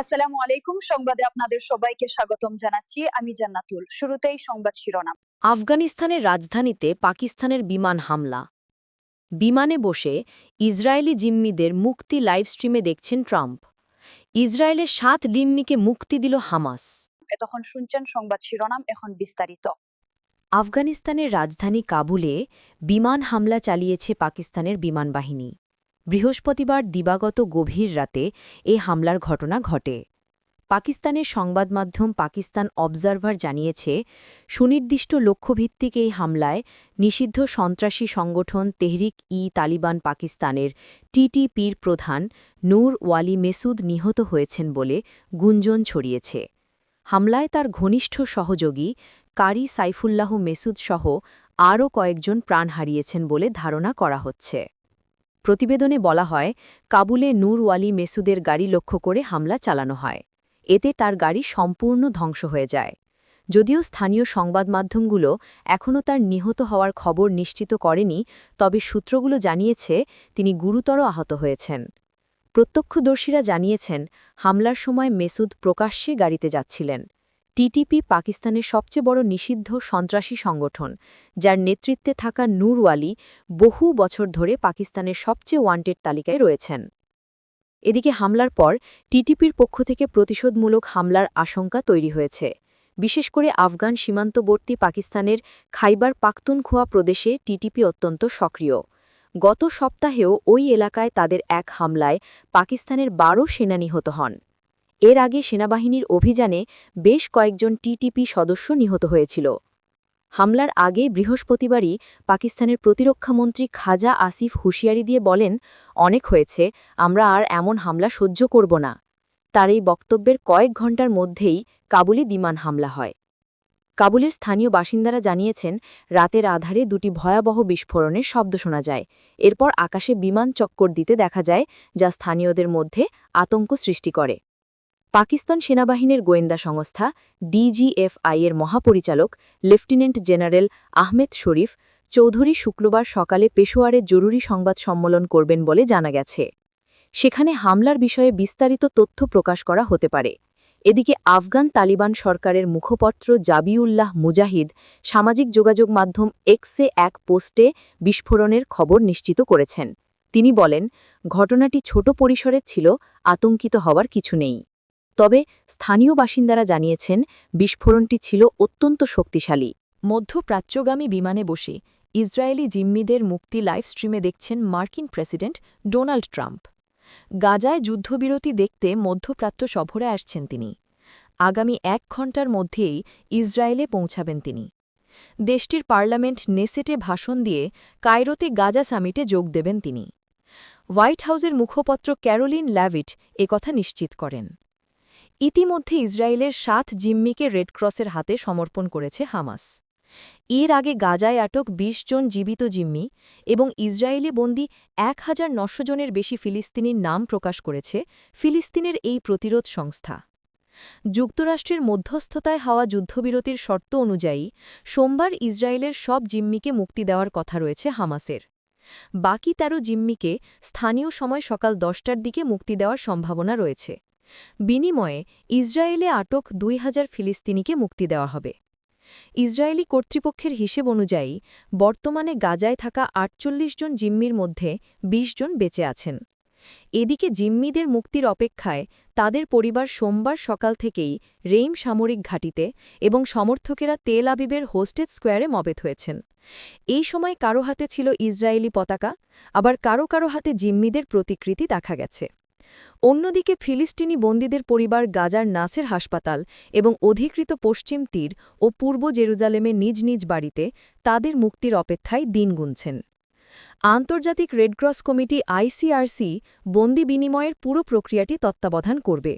আসসালামু আলাইকুম। সংবাদে আপনাদের সবাইকে স্বাগতম জানাচ্ছি। আমি জান্নাতুল। শুরুতেই সংবাদ শিরোনাম। আফগানিস্তানের রাজধানীতে পাকিস্তানের বিমান হামলা। বিমানে বসে ইসরায়েলি জিম্মিদের মুক্তি লাইভ স্ট্রিমে দেখছেন ট্রাম্প। ইসরায়েলের সাত লিম্মিকে মুক্তি দিল হামাস। এতক্ষণ শুনছেন সংবাদ শিরোনাম। এখন বিস্তারিত। আফগানিস্তানের রাজধানী কাবুলে বিমান হামলা চালিয়েছে পাকিস্তানের বিমান বাহিনী। বৃহস্পতিবার দিবাগত গভীর রাতে এ হামলার ঘটনা ঘটে। পাকিস্তানের সংবাদ মাধ্যম পাকিস্তান অবজারভার জানিয়েছে, সুনির্দিষ্ট লক্ষ্যভিত্তিক এই হামলায় নিষিদ্ধ সন্ত্রাসী সংগঠন তেহরিক ই তালিবান পাকিস্তানের টিটিপির প্রধান নূর ওয়ালি মেসুদ নিহত হয়েছেন বলে গুঞ্জন ছড়িয়েছে। হামলায় তার ঘনিষ্ঠ সহযোগী কারি সাইফুল্লাহ মেসুদ সহ আরও কয়েকজন প্রাণ হারিয়েছেন বলে ধারণা করা হচ্ছে। প্রতিবেদনে বলা হয়, কাবুলে নূর ওয়ালি মেসুদের গাড়ি লক্ষ্য করে হামলা চালানো হয়। এতে তার গাড়ি সম্পূর্ণ ধ্বংস হয়ে যায়। যদিও স্থানীয় সংবাদ মাধ্যমগুলো এখনও তার নিহত হওয়ার খবর নিশ্চিত করেনি, তবে সূত্রগুলো জানিয়েছে, তিনি গুরুতর আহত হয়েছেন। প্রত্যক্ষদর্শীরা জানিয়েছেন, হামলার সময় মেসুদ প্রকাশ্যে গাড়িতে যাচ্ছিলেন। টিটিপি পাকিস্তানের সবচেয়ে বড় নিষিদ্ধ সন্ত্রাসী সংগঠন, যার নেতৃত্বে থাকা নূর ওয়ালি বহু বছর ধরে পাকিস্তানের সবচেয়ে ওয়ান্টেড তালিকায় রয়েছেন। এদিকে হামলার পর টিটিপির পক্ষ থেকে প্রতিশোধমূলক হামলার আশঙ্কা তৈরি হয়েছে। বিশেষ করে আফগান সীমান্তবর্তী পাকিস্তানের খাইবার পাখতুনখোয়া প্রদেশে টিটিপি অত্যন্ত সক্রিয়। গত সপ্তাহেও ওই এলাকায় তাদের এক হামলায় পাকিস্তানের বারো সেনা নিহত হন। এর আগে সেনাবাহিনীর অভিযানে বেশ কয়েকজন টিটিপি সদস্য নিহত হয়েছিল। হামলার আগে বৃহস্পতিবারই পাকিস্তানের প্রতিরক্ষামন্ত্রী খাজা আসিফ হুঁশিয়ারি দিয়ে বলেন, অনেক হয়েছে, আমরা আর এমন হামলা সহ্য করব না। তার এই বক্তব্যের কয়েক ঘণ্টার মধ্যেই কাবুলে বিমান হামলা হয়। কাবুলের স্থানীয় বাসিন্দারা জানিয়েছেন, রাতের আধারে দুটি ভয়াবহ বিস্ফোরণের শব্দ শোনা যায়। এরপর আকাশে বিমান চক্কর দিতে দেখা যায়, যা স্থানীয়দের মধ্যে আতঙ্ক সৃষ্টি করে। পাকিস্তান সেনাবাহিনীর গোয়েন্দা সংস্থা ডিজিএফআই এর মহাপরিচালক লেফটেন্যান্ট জেনারেল আহমেদ শরীফ চৌধুরী শুক্রবার সকালে পেশোয়ারে জরুরি সংবাদ সম্মেলন করবেন বলে জানা গেছে। সেখানে হামলার বিষয়ে বিস্তারিত তথ্য প্রকাশ করা হতে পারে। এদিকে আফগান তালিবান সরকারের মুখপত্র জাবিউল্লাহ মুজাহিদ সামাজিক যোগাযোগ মাধ্যম এক্সে এক পোস্টে বিস্ফোরণের খবর নিশ্চিত করেছেন। তিনি বলেন, ঘটনাটি ছোট পরিসরের ছিল, আতঙ্কিত হওয়ার কিছু নেই। তবে স্থানীয় বাসিন্দারা জানিয়েছেন, বিস্ফোরণটি ছিল অত্যন্ত শক্তিশালী। মধ্যপ্রাচ্যগামী বিমানে বসে ইসরায়েলি জিম্মিদের মুক্তি লাইভ স্ট্রিমে দেখছেন মার্কিন প্রেসিডেন্ট ডোনাল্ড ট্রাম্প। গাজায় যুদ্ধবিরতি দেখতে মধ্যপ্রাচ্য সফরে আসছেন তিনি। আগামী এক ঘণ্টার মধ্যেই ইসরায়েলে পৌঁছাবেন তিনি। দেশটির পার্লামেন্ট নেসেটে ভাষণ দিয়ে কায়রোতে গাজা সামিটে যোগ দেবেন তিনি। হোয়াইট হাউসের মুখপত্র ক্যারোলিন ল্যাভিট একথা নিশ্চিত করেন। ইতিমধ্যে ইসরায়েলের সাত জিম্মিকে রেডক্রসের হাতে সমর্পণ করেছে হামাস। এর আগে গাজায় আটক ২০ জন জীবিত জিম্মি এবং ইসরায়েলি বন্দি এক হাজার নশো জনের বেশি ফিলিস্তিনির নাম প্রকাশ করেছে ফিলিস্তিনের এই প্রতিরোধ সংস্থা। যুক্তরাষ্ট্রের মধ্যস্থতায় হওয়া যুদ্ধবিরতির শর্ত অনুযায়ী সোমবার ইসরায়েলের সব জিম্মিকে মুক্তি দেওয়ার কথা রয়েছে হামাসের। বাকি ১৩ জিম্মিকে স্থানীয় সময় সকাল দশটার দিকে মুক্তি দেওয়ার সম্ভাবনা রয়েছে। বিনিময়ে ইসরায়েলে আটক দুই হাজার ফিলিস্তিনিকে মুক্তি দেওয়া হবে। ইসরায়েলি কর্তৃপক্ষের হিসেব অনুযায়ী, বর্তমানে গাজায় থাকা আটচল্লিশ জন জিম্মির মধ্যে ২০ জন বেঁচে আছেন। এদিকে জিম্মিদের মুক্তির অপেক্ষায় তাদের পরিবার সোমবার সকাল থেকেই রেইম সামরিক ঘাঁটিতে এবং সমর্থকেরা তেল আবিবের হোস্টেজ স্কোয়ারে মবেত হয়েছেন। এই সময় কারও হাতে ছিল ইসরায়েলি পতাকা, আবার কারও কারও হাতে জিম্মিদের প্রতিকৃতি দেখা গেছে। অন্যদিকে ফিলিস্তিনি বন্দীদের পরিবার গাজার নাসের হাসপাতাল এবং অধিকৃত পশ্চিম তীর ও পূর্ব জেরুজালেমে নিজ নিজ বাড়িতে তাদের মুক্তির অপেক্ষায় দিন গুনছেন। আন্তর্জাতিক রেডক্রস কমিটি আইসিআরসি বন্দি বিনিময়ের পুরো প্রক্রিয়াটি তত্ত্বাবধান করবে।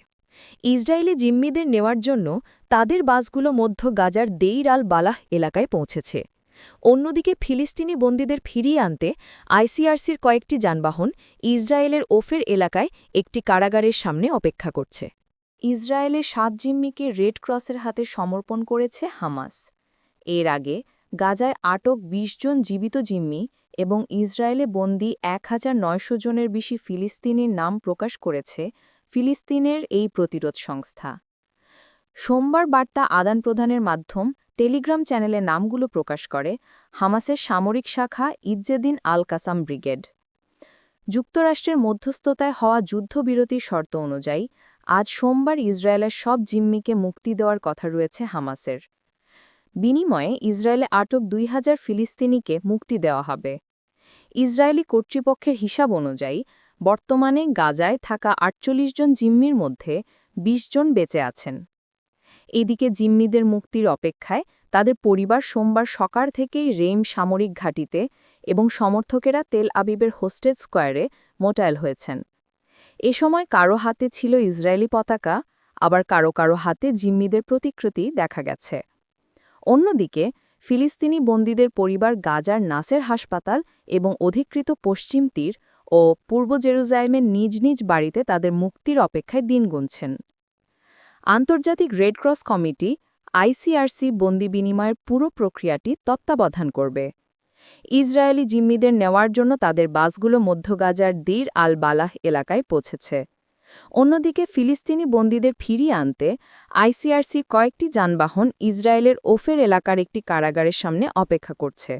ইসরায়েলি জিম্মিদের নেওয়ার জন্য তাদের বাসগুলো মধ্য গাজার দেইর আল বালাহ এলাকায় পৌঁছেছে। অন্যদিকে ফিলিস্তিনি বন্দীদের ফিরিয়ে আনতে আইসিআরসির কয়েকটি যানবাহন ইসরায়েলের ওফের এলাকায় একটি কারাগারের সামনে অপেক্ষা করছে। ইসরায়েলে সাত জিম্মিকে রেড ক্রসের হাতে সমর্পণ করেছে হামাস। এর আগে গাজায় আটক ২০ জন জীবিত জিম্মি এবং ইসরায়েলে বন্দী এক হাজার নয়শো জনের বেশি ফিলিস্তিনির নাম প্রকাশ করেছে ফিলিস্তিনের এই প্রতিরোধ সংস্থা। সোমবার বার্তা আদান প্রদানের মাধ্যম টেলিগ্রাম চ্যানেলে নামগুলো প্রকাশ করে হামাসের সামরিক শাখা ইজ্জেদিন আল কাসাম ব্রিগেড। যুক্তরাষ্ট্রের মধ্যস্থতায় হওয়া যুদ্ধবিরতির শর্ত অনুযায়ী আজ সোমবার ইসরায়েলের সব জিম্মিকে মুক্তি দেওয়ার কথা রয়েছে হামাসের। বিনিময়ে ইসরায়েলে আটক দুই হাজার ফিলিস্তিনিকে মুক্তি দেওয়া হবে। ইসরায়েলি কর্তৃপক্ষের হিসাব অনুযায়ী বর্তমানে গাজায় থাকা আটচল্লিশ জন জিম্মির মধ্যে ২০ জন বেঁচে আছেন। এদিকে জিম্মিদের মুক্তির অপেক্ষায় তাদের পরিবার সোমবার সকাল থেকেই রেম সামরিক ঘাঁটিতে এবং সমর্থকেরা তেল আবিবের হোস্টেজ স্কোয়ারে মোটায়েল হয়েছেন। এ সময় কারও হাতে ছিল ইসরায়েলি পতাকা, আবার কারও কারও হাতে জিম্মিদের প্রতিকৃতি দেখা গেছে। অন্যদিকে, ফিলিস্তিনি বন্দীদের পরিবার গাজার নাসের হাসপাতাল এবং অধিকৃত পশ্চিম তীর ও পূর্ব জেরুজালেমের নিজ নিজ বাড়িতে তাদের মুক্তির অপেক্ষায় দিন গুনছেন। আন্তর্জাতিক রেড ক্রস কমিটি আইসিআরসি বন্দি বিনিময়ের পুরো প্রক্রিয়াটি তত্ত্বাবধান করবে। ইসরায়েলি জিম্মিদের নেওয়ার জন্য তাদের বাসগুলো মধ্য গাজার দীর আল বালাহ এলাকায় পৌঁছেছে। অন্যদিকে ফিলিস্তিনি বন্দীদের ফিরিয়ে আনতে আইসিআরসি কয়েকটি যানবাহন ইসরায়েলের ওফের এলাকার একটি কারাগারের সামনে অপেক্ষা করছে।